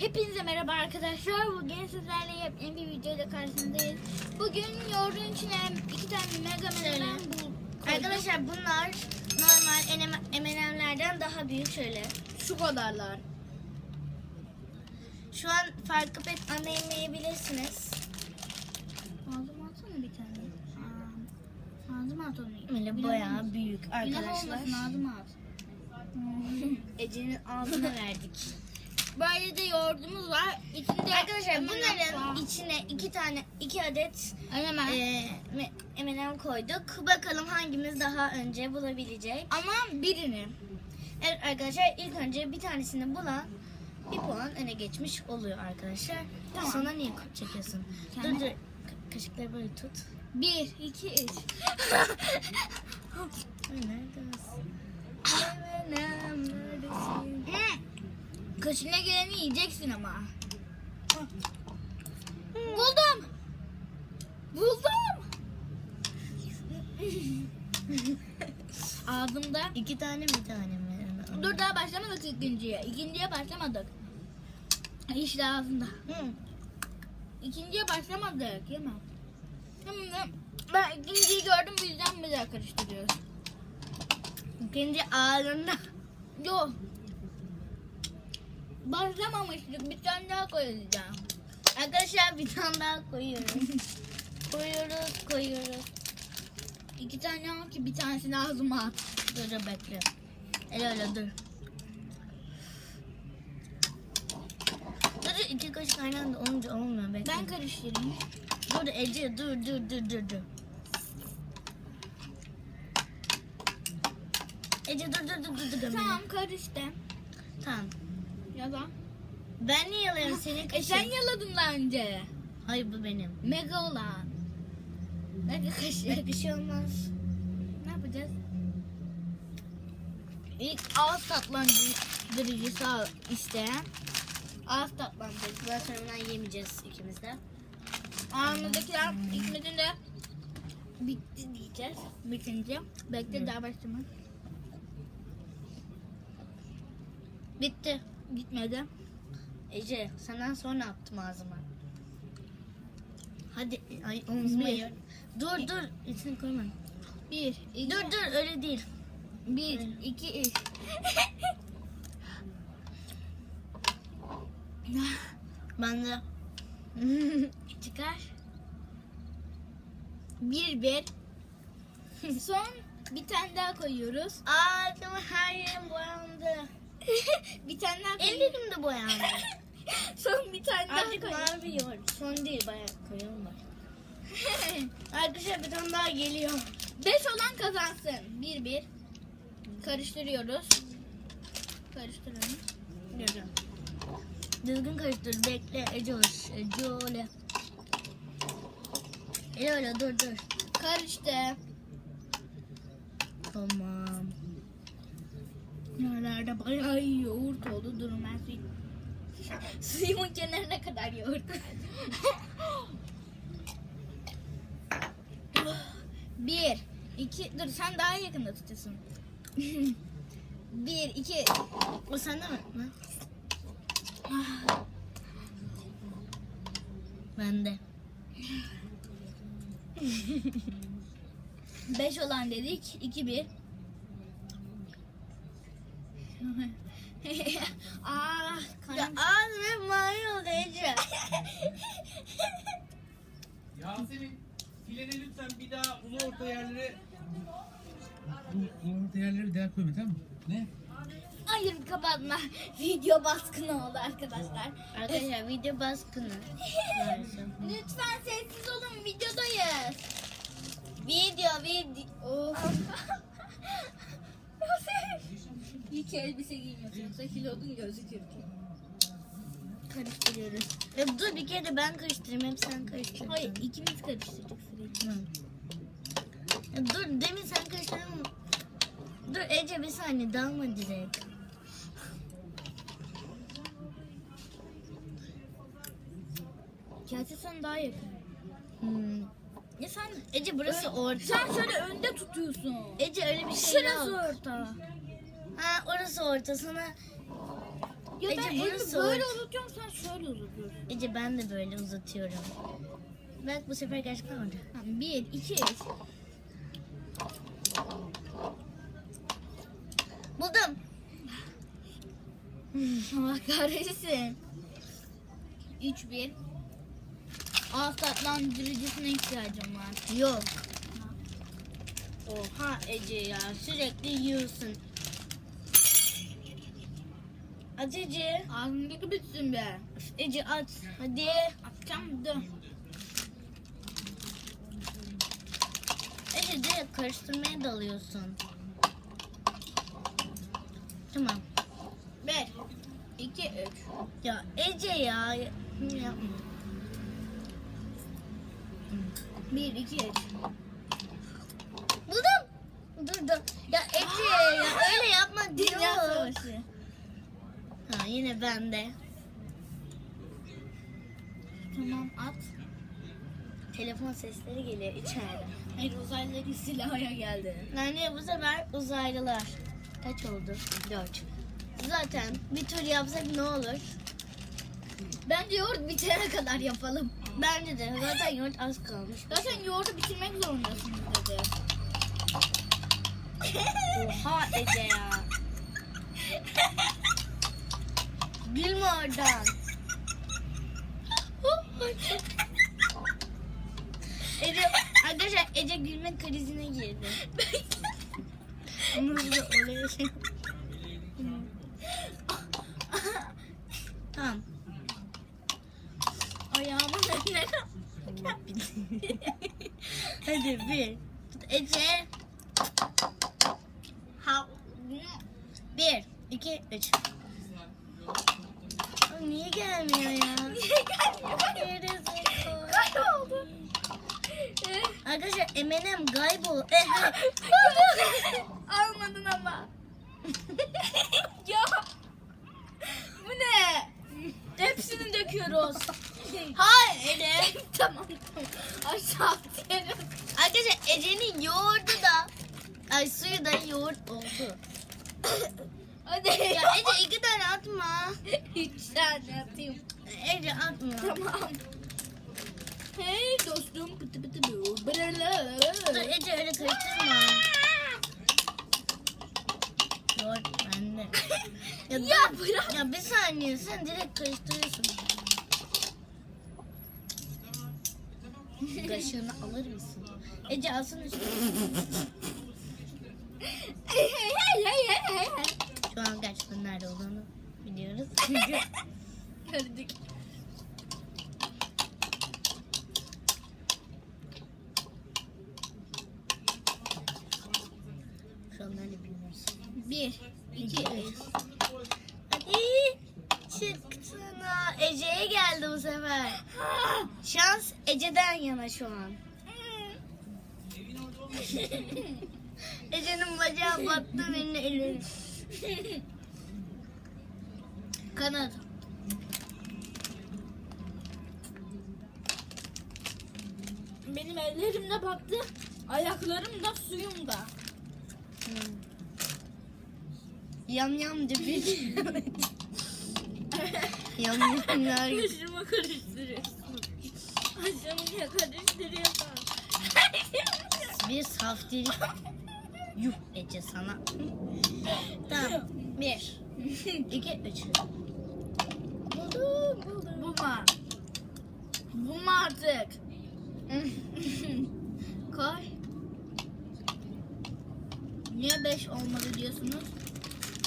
Hepinize merhaba arkadaşlar. Bugün sizlerle yepyeni bir videoyla karşınızdayız. Bugün yoğurdun içine iki tane mega menemen bu koydum. Arkadaşlar bunlar normal M&M'lerden daha büyük şöyle. şu kadarlar. Şu an farkı pek anlayamayabilirsiniz. Ağzıma atsana bir tane. Aa, Ağzıma at onu. Böyle bayağı büyük Günah arkadaşlar. olmasın ağzıma at. Ece'nin ağzına verdik. Böyle de yoğurdumuz var. İçinde Arkadaşlar bunların içine iki tane iki adet e, M&M koyduk. Bakalım hangimiz daha önce bulabilecek. Ama birini. Evet arkadaşlar ilk önce bir tanesini bulan bir puan öne geçmiş oluyor arkadaşlar. Tamam. Sana niye çekiyorsun? Kendi- Dur dur. Ka- Kaşıkları böyle tut. Bir, iki, üç. Neredesin? Kaşına geleni yiyeceksin ama. Buldum. Buldum. Ağzımda. İki tane mi tane mi? Dur daha başlamadık ikinciye. İkinciye başlamadık. İşte ağzında. Hı. İkinciye başlamadık. Yemem. Şimdi ben ikinciyi gördüm bu yüzden bir daha karıştırıyoruz. İkinci ağzında. Yok. Başlamamıştık. Bir tane daha koyacağım. Arkadaşlar bir tane daha koyuyoruz. koyuyoruz, koyuyoruz. İki tane al ki bir tanesini ağzıma at. Dur bekle. Öyle öyle dur. Dur dur iki kaşık aynı anda olunca olmuyor bekle. Ben karıştırayım. Dur Ece dur dur dur dur dur. Ece dur dur dur dur dur. Tamam karıştı. Tamam. Yalan. Ben niye yalıyorum senin E kaşığın? sen yaladın daha önce. Hayır bu benim. Mega olan. Mega kaşık. Bir şey olmaz. ne yapacağız? İlk ağız tatlandırıcısı isteyen. Ağız tatlandırıcısı. Daha sonra yemeyeceğiz ikimiz de. Ağzımızdakiler ikimizin de bitti diyeceğiz. Bitince. Bekle Hı. daha başlama. Bitti. Gitmedi. Ece senden sonra attım ağzıma. Hadi ay omzuma Bir. yer. Dur dur içine koyma. Bir, iki, Dur dur öyle değil. bir, iki, üç. Ben de. Çıkar. Bir, bir. Son bir tane daha koyuyoruz. Ağzıma her yerim boyandı. bir tane daha. Ellerim de boyandı. Son bir tane daha Artık koyuyoruz. mavi yoğurt. Son değil bayağı koyalım bak. Arkadaşlar bir tane daha geliyor. Beş olan kazansın. Bir, bir. Karıştırıyoruz. Karıştıralım. Göreceğim. Düzgün karıştır. Bekle. Ece hoş. Ece öyle. Ece öyle dur dur. Karıştı. Tamam. Yerlerde bayağı iyi yoğurt oldu. Durun ben suyu. Suyumun kenarına kadar yoğurt. bir, iki, dur sen daha yakında tutuyorsun. bir, iki, O sende mi? Hı? Bende. beş olan dedik. İki, bir. Ah, Ya mavi oldu Ece. Yasemin filene lütfen bir daha ulu orta yerlere ulu orta yerlere bir daha koyma tamam mı? Ne? Hayır kapatma. Video baskını oldu arkadaşlar. Arkadaşlar video baskını. Lütfen sessiz olun videodayız. video video. Of. İyi ki elbise giymiyorsun yoksa kilodun gözükür ki. Karıştırıyoruz. Ya dur bir kere de ben karıştırayım hep sen karıştır. Hayır ikimiz karıştırdık sürekli. Hı. Ya dur demin sen karıştırdın. Dur Ece bir saniye dalma direkt. Gerçi daha yakın. Hmm. Ya sen Ece burası orta. sen şöyle önde tutuyorsun. Ece öyle bir şey Şurası yok. orta. Ha orası orta sana Ya Ece, ben elimi böyle uzatıyorum sen şöyle uzatıyorsun. Ece ben de böyle uzatıyorum. Bak bu sefer gerçekten. Tamam, bir, iki, üç. Buldum. Allah kahretsin. Üç, bir. Ağız tatlandırıcısına ihtiyacım var. Yok. Oha Ece ya sürekli yiyorsun. At Ece. Ağzımdaki bitsin be. Ece at. Hadi. Atacağım da. Ece direkt karıştırmaya dalıyorsun. Tamam. Bir, iki, üç. Ya Ece ya. Yapma. Bir, iki, üç. Buldum. Dur dur. Ya Ece ya öyle yapma Dünya diyor. savaşı. Ha yine bende. Tamam at. Telefon sesleri geliyor içeride. Hayır uzaylıların silahaya geldi. Yani bu sefer uzaylılar. Kaç oldu? Dört. Zaten bir tur yapsak ne olur? Bence yoğurt bitene kadar yapalım. Bence de zaten yoğurt az kalmış. Zaten yoğurdu bitirmek zorundasınız dedi. Oha Ece ya. Gülme oradan. Ece, arkadaşlar Ece gülme krizine girdi. Bir de oraya şey... tamam. Ayağımın önüne Hadi bir. Ece. Ha. Bir, iki, üç. Niye gelmiyor ya? Niye gelmiyor? Gerizekalı. Kayboldu. Arkadaşlar M&M kaybol. E, ha. Almadın ama. ya. Bu ne? Hepsini döküyoruz. Hayır Ece. tamam tamam. Aşağı atıyorum. Arkadaşlar Ece'nin yoğurdu da ay suyu da yoğurt oldu. Hadi. Ya Ece iki tane atma. Üç tane atayım. Ece atma. Tamam. Hey dostum pıtı pıtı bu. Brrrr. Ece öyle karıştırma. Yoğurt bende. Ya, Ya bırak. Ya bir saniye sen direkt karıştırıyorsun. Kaşığını alır mısın? Ece alsana şunu. Hey hey hey hey hey hey. Şu an gerçekten nerede olduğunu biliyoruz. Çünkü Gördük. şu an nerede bilmiyoruz. Bir, iki, üç. Hadi çıktına. Ece'ye geldi bu sefer. Şans Ece'den yana şu an. Ece'nin bacağı battı benim elim. Kanat. Benim ellerim de battı. Ayaklarım da suyum da. Hmm. Yam yamcı bir. yam yamlar. Aşımı karıştırıyorsun. Aşımı niye karıştırıyorsun? Bir saftirik. Yuh Ece sana. tamam. Bir, iki, üç. Buldum buldum. Bu mu? Bu mu artık? Koy. Niye 5 olmadı diyorsunuz?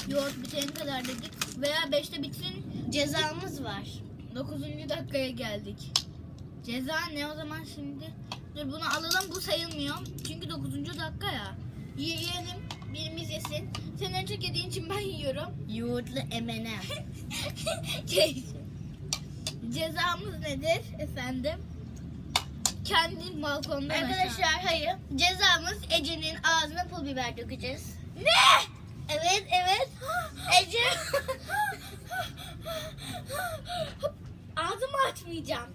Yoğurt bitene kadar dedik. Veya 5'te bitsin. Cezamız var. 9. dakikaya geldik. Ceza ne o zaman şimdi? Dur bunu alalım bu sayılmıyor. Çünkü 9. dakika ya. Yiyelim. Birimiz yesin. Sen önce yediğin için ben yiyorum. Yoğurtlu M&M. Cezamız nedir efendim? Kendi balkondan aşağı. Arkadaşlar hayır. Cezamız Ece'nin ağzına pul biber dökeceğiz. Ne? Evet evet. Ece. Ağzımı açmayacağım.